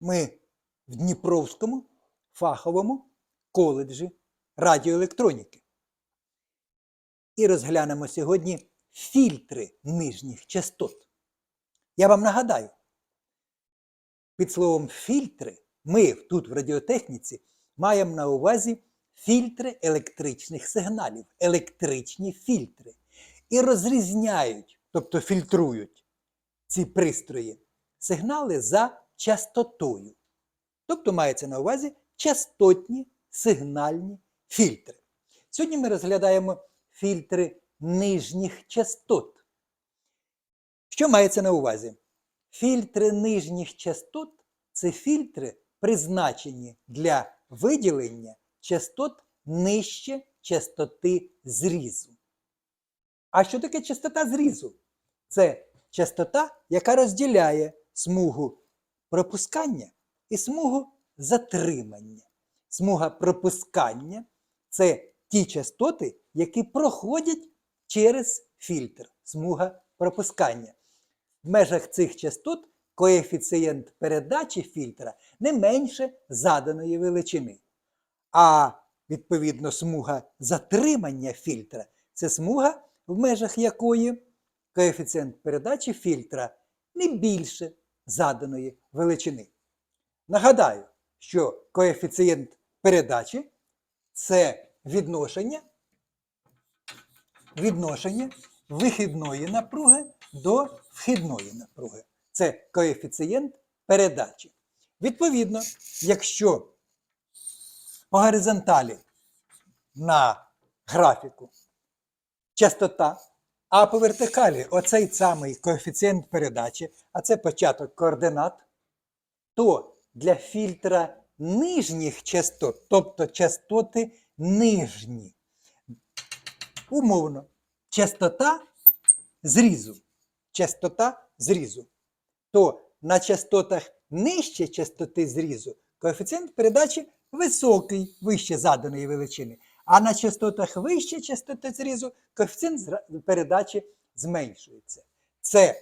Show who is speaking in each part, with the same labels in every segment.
Speaker 1: Ми в Дніпровському фаховому коледжі радіоелектроніки. І розглянемо сьогодні фільтри нижніх частот. Я вам нагадаю, під словом фільтри ми тут в радіотехніці маємо на увазі фільтри електричних сигналів, електричні фільтри. І розрізняють, тобто фільтрують ці пристрої сигнали за частотою. Тобто мається на увазі частотні сигнальні фільтри. Сьогодні ми розглядаємо фільтри нижніх частот. Що мається на увазі? Фільтри нижніх частот це фільтри, призначені для виділення частот нижче частоти зрізу. А що таке частота зрізу? Це частота, яка розділяє смугу пропускання і смугу затримання. Смуга пропускання це ті частоти, які проходять через фільтр. Смуга пропускання. В межах цих частот коефіцієнт передачі фільтра не менше заданої величини. А відповідно смуга затримання фільтра це смуга, в межах якої коефіцієнт передачі фільтра не більше заданої величини. Нагадаю, що коефіцієнт передачі це відношення, відношення вихідної напруги до вхідної напруги. Це коефіцієнт передачі. Відповідно, якщо по горизонталі на графіку частота, а по вертикалі оцей самий коефіцієнт передачі, а це початок координат, то для фільтра нижніх частот, тобто частоти нижні, умовно, частота зрізу, частота зрізу, то на частотах нижче частоти зрізу коефіцієнт передачі високий, вище заданої величини. А на частотах вище частоти зрізу коефіцієнт передачі зменшується. Це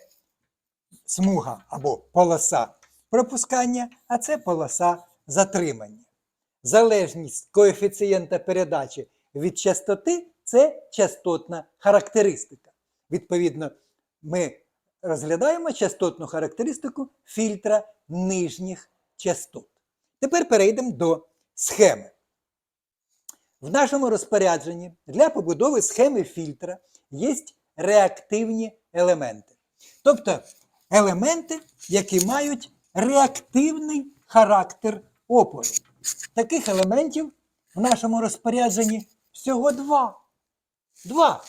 Speaker 1: смуга або полоса пропускання, а це полоса затримання. Залежність коефіцієнта передачі від частоти це частотна характеристика. Відповідно, ми розглядаємо частотну характеристику фільтра нижніх частот. Тепер перейдемо до схеми. В нашому розпорядженні для побудови схеми фільтра є реактивні елементи. Тобто елементи, які мають реактивний характер опору. Таких елементів в нашому розпорядженні всього два. Два.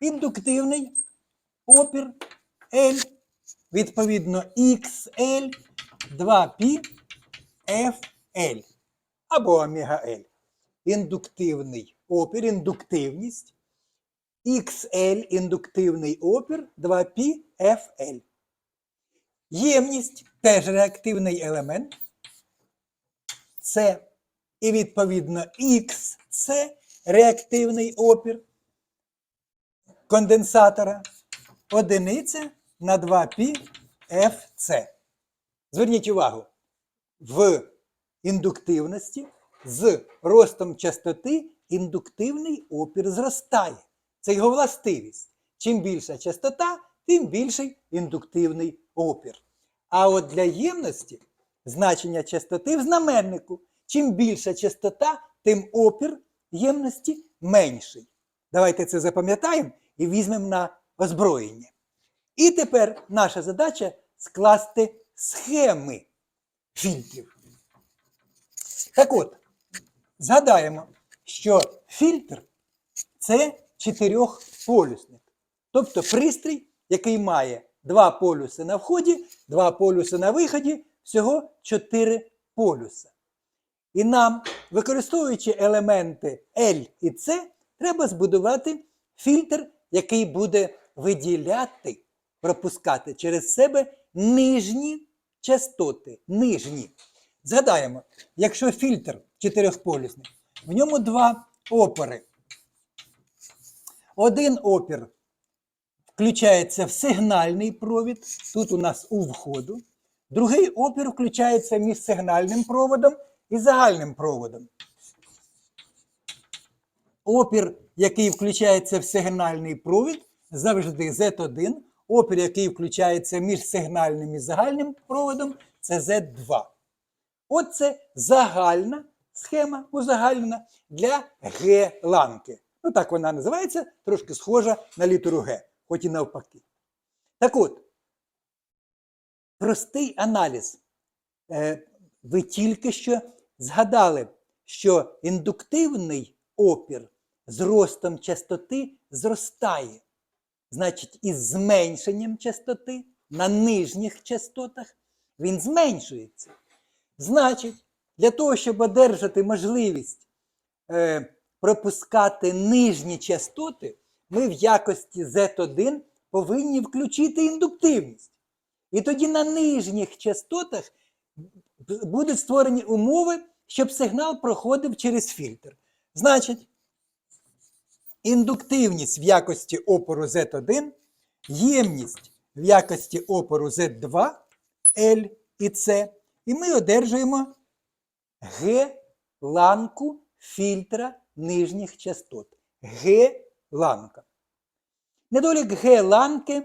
Speaker 1: Індуктивний опір L, відповідно XL, 2π FL або омега L. Індуктивний опір, індуктивність. XL індуктивний опір 2π FL. Ємність теж реактивний елемент. Це і відповідно X це реактивний опір конденсатора одиниця на 2π FC. Зверніть увагу, в індуктивності з ростом частоти індуктивний опір зростає. Це його властивість. Чим більша частота, тим більший індуктивний опір. А от для ємності значення частоти в знаменнику. Чим більша частота, тим опір ємності менший. Давайте це запам'ятаємо і візьмемо на озброєння. І тепер наша задача скласти схеми фільтрів. Так от, згадаємо, що фільтр це чотирьохполюсник. Тобто пристрій, який має два полюси на вході, два полюси на виході, всього чотири полюса. І нам, використовуючи елементи L і C, треба збудувати фільтр, який буде виділяти, пропускати через себе нижні частоти. Нижні. Згадаємо, якщо фільтр чотирьохполюсний, в ньому два опори. Один опір включається в сигнальний провід, тут у нас у входу, Другий опір включається між сигнальним проводом і загальним проводом. Опір, який включається в сигнальний провід, завжди Z1. Опір, який включається між сигнальним і загальним проводом, це Z2. От це загальна схема узагальнена для Г-ланки. Ну так вона називається, трошки схожа на літеру Г, хоч і навпаки. Так от, простий аналіз. Е, Ви тільки що згадали, що індуктивний опір з ростом частоти зростає. Значить, із зменшенням частоти на нижніх частотах він зменшується. Значить, для того, щоб одержати можливість е, пропускати нижні частоти, ми в якості Z1 повинні включити індуктивність. І тоді на нижніх частотах будуть створені умови, щоб сигнал проходив через фільтр. Значить, індуктивність в якості опору Z1, ємність в якості опору Z2, L і C, і ми одержуємо Г-ланку фільтра нижніх частот. Г-ланка. Недолік Г-ланки,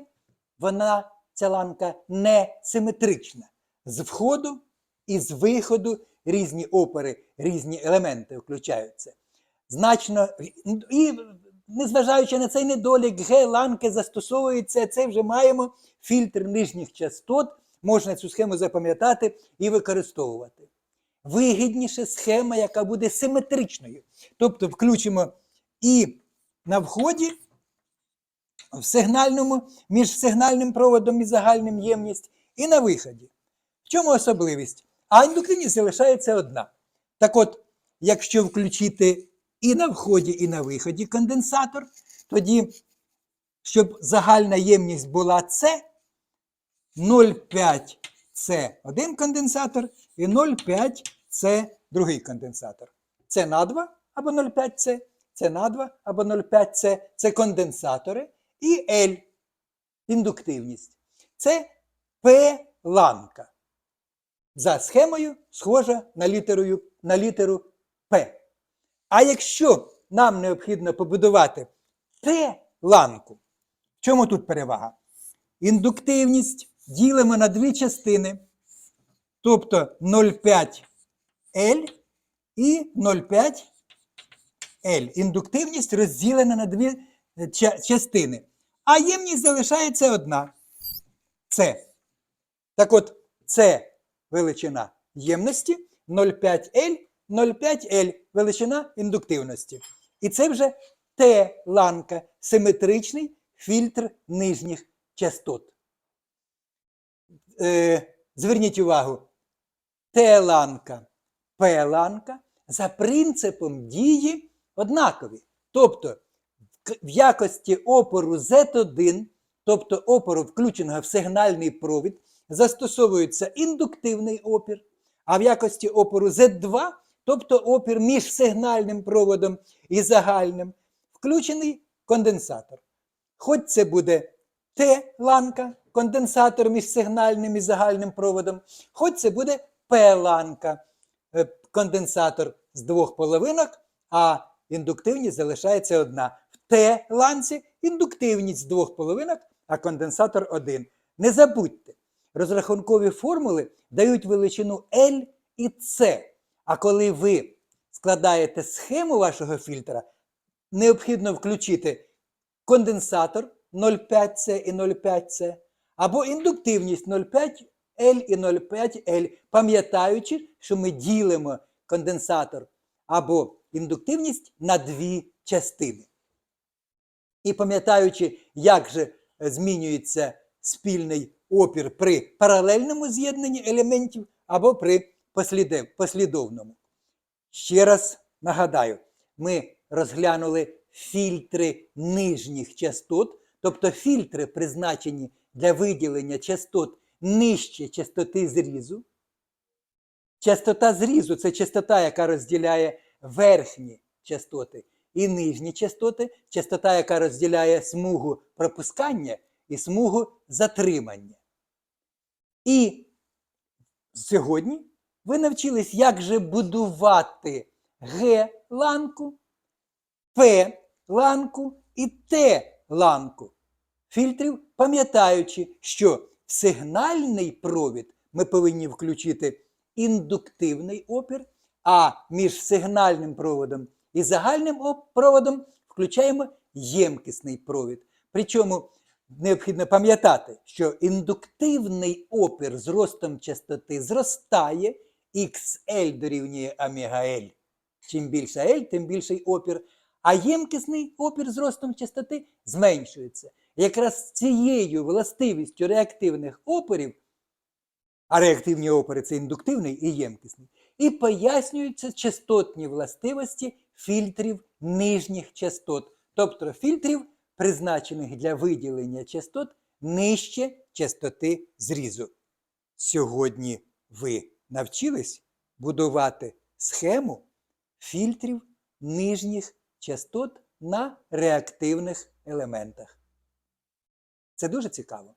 Speaker 1: вона, ця ланка не симетрична. З входу і з виходу різні опери, різні елементи включаються. Значно, і незважаючи на цей недолік, Г-ланки застосовується, це вже маємо фільтр нижніх частот, можна цю схему запам'ятати і використовувати. Вигідніше схема, яка буде симетричною. Тобто включимо і на вході, в сигнальному, між сигнальним проводом і загальним ємність, і на виході. В чому особливість? А індуктивність залишається одна. Так от, якщо включити і на вході, і на виході конденсатор, тоді, щоб загальна ємність була С, 0,5 це один конденсатор і 0,5 це другий конденсатор. Це на 2 або 0,5 це, це на 2 або 0,5 це, це конденсатори і L індуктивність. Це П-ланка. За схемою схожа на, літерою, на літеру П. А якщо нам необхідно побудувати Т-ланку, в чому тут перевага? Індуктивність ділимо на дві частини, тобто 0,5L і 0,5L. Індуктивність розділена на дві е, частини. А ємність залишається одна. Це. Так от, це величина ємності 0,5L, 0,5L величина індуктивності. І це вже Т-ланка, симетричний фільтр нижніх частот. Е, зверніть увагу, Т-ланка, П-ланка за принципом дії однакові. Тобто в якості опору Z1, тобто опору, включеного в сигнальний провід, застосовується індуктивний опір, а в якості опору Z2, тобто опір між сигнальним проводом і загальним, включений конденсатор. Хоч це буде Т-ланка, конденсатор між сигнальним і загальним проводом, хоч це буде П-ланка, е, конденсатор з двох половинок, а індуктивність залишається одна. В Т-ланці індуктивність з двох половинок, а конденсатор один. Не забудьте, розрахункові формули дають величину L і C. А коли ви складаєте схему вашого фільтра, необхідно включити конденсатор 0,5С і 0,5С, або індуктивність 0,5L і 0,5L, пам'ятаючи, що ми ділимо конденсатор або індуктивність на дві частини. І пам'ятаючи, як же змінюється спільний опір при паралельному з'єднанні елементів або при послідовному. Ще раз нагадаю, ми розглянули фільтри нижніх частот, тобто фільтри, призначені для виділення частот нижче частоти зрізу. Частота зрізу це частота, яка розділяє верхні частоти і нижні частоти, частота, яка розділяє смугу пропускання і смугу затримання. І Сьогодні ви навчились, як же будувати Г-ланку, П-ланку і Т-ланку фільтрів, пам'ятаючи, що в сигнальний провід ми повинні включити індуктивний опір, а між сигнальним проводом і загальним проводом включаємо ємкісний провід. Причому необхідно пам'ятати, що індуктивний опір з ростом частоти зростає, XL дорівнює омега L. Чим більше L, тим більший опір. А ємкісний опір з ростом частоти зменшується. Якраз цією властивістю реактивних опорів, а реактивні опори це індуктивний і ємкісний, і пояснюються частотні властивості фільтрів нижніх частот, тобто фільтрів, призначених для виділення частот нижче частоти зрізу. Сьогодні ви навчились будувати схему фільтрів нижніх частот на реактивних елементах. Це дуже цікаво.